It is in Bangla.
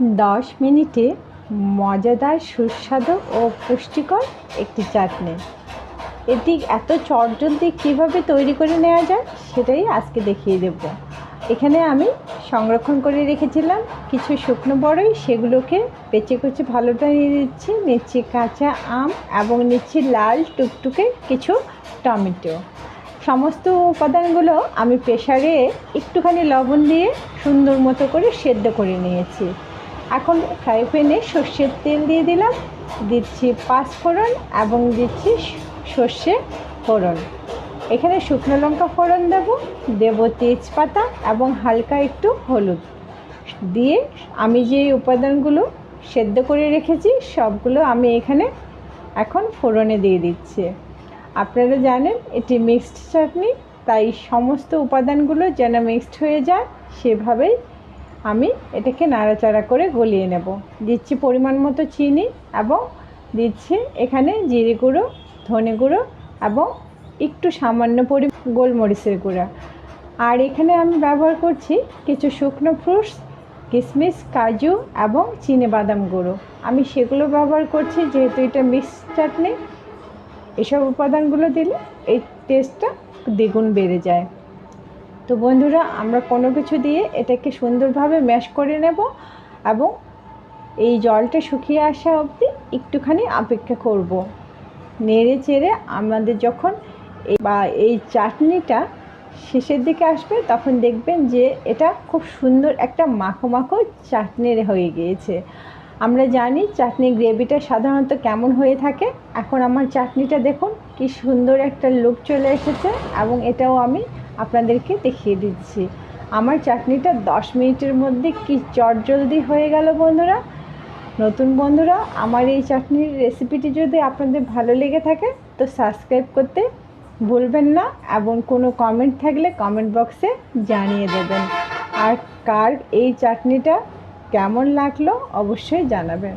দশ মিনিটে মজাদার, সুস্বাদু ও পুষ্টিকর একটি চাটনি। এটি এত চটজলদি কীভাবে তৈরি করে নেওয়া যায় সেটাই আজকে দেখিয়ে দেব। এখানে আমি সংরক্ষণ করে রেখেছিলাম কিছু শুকনো বড়ই, সেগুলোকে পেঁচে কুচে ভালোটা নিয়ে দিচ্ছি নিচ্ছি কাঁচা আম এবং নিচ্ছি লাল টুকটুকে কিছু টমেটো। সমস্ত উপাদানগুলো আমি প্রেশারে একটুখানি লবণ দিয়ে সুন্দর মতো করে সেদ্ধ করে নিয়েছি। এখন ফ্রাই প্যানে সর্ষের তেল দিয়ে দিলাম। দিচ্ছি পাঁচ ফোড়ন এবং দিচ্ছি সর্ষে ফোড়ন। এখানে শুকনো লঙ্কা ফোড়ন দেবো। দেবো তেজপাতা এবং হালকা একটু হলুদ। দিয়ে আমি যে উপাদানগুলো সেদ্ধ করে রেখেছি, সবগুলো আমি এখানে এখন ফোড়নে দিয়ে দিচ্ছি। আপনারা জানেন, এটি মিক্সড চাটনি, তাই সমস্ত উপাদানগুলো যেন মিক্সড হয়ে যায়, সেভাবেই আমি এটাকে নাড়াচাড়া করে গলিয়ে নেব। দিচ্ছি পরিমাণ মতো চিনি এবং দিচ্ছি এখানে জিরে গুঁড়ো, ধনে গুঁড়ো এবং একটু সামান্য পরি গোলমরিচের গুঁড়া। আর এখানে আমি ব্যবহার করছি কিছু শুকনো ফ্রুটস কিশমিশ কাজু এবং বাদাম গুঁড়ো। আমি সেগুলো ব্যবহার করছি যেহেতু এটা মিক্স চাটনি। এসব উপাদানগুলো দিলে এই টেস্টটা দ্বিগুণ বেড়ে যায়। তো বন্ধুরা, আমরা কোনো কিছু দিয়ে এটাকে সুন্দরভাবে ম্যাশ করে নেব এবং এই জলটা শুকিয়ে আসা অবধি একটুখানি অপেক্ষা করব। নেড়ে চেড়ে আমাদের যখন বা এই চাটনিটা শেষের দিকে আসবে, তখন দেখবেন যে এটা খুব সুন্দর একটা মাখো মাখো চাটনির হয়ে গিয়েছে। আমরা জানি চাটনি গ্রেভিটা সাধারণত কেমন হয়ে থাকে। এখন আমার চাটনিটা দেখুন, কি সুন্দর একটা লুক চলে এসেছে এবং এটাও আমি আপনাদেরকে দেখিয়ে দিচ্ছি। আমার চাটনিটা দশ মিনিটের মধ্যে কি চটজলদি হয়ে গেল বন্ধুরা? নতুন বন্ধুরা, আমার এই চাটনির রেসিপিটি যদি আপনাদের ভালো লেগে থাকে, তো সাবস্ক্রাইব করতে ভুলবেন না এবং কোনো কমেন্ট থাকলে কমেন্ট বক্সে জানিয়ে দেবেন। আর কার এই চাটনিটা কেমন লাগল অবশ্যই জানাবেন।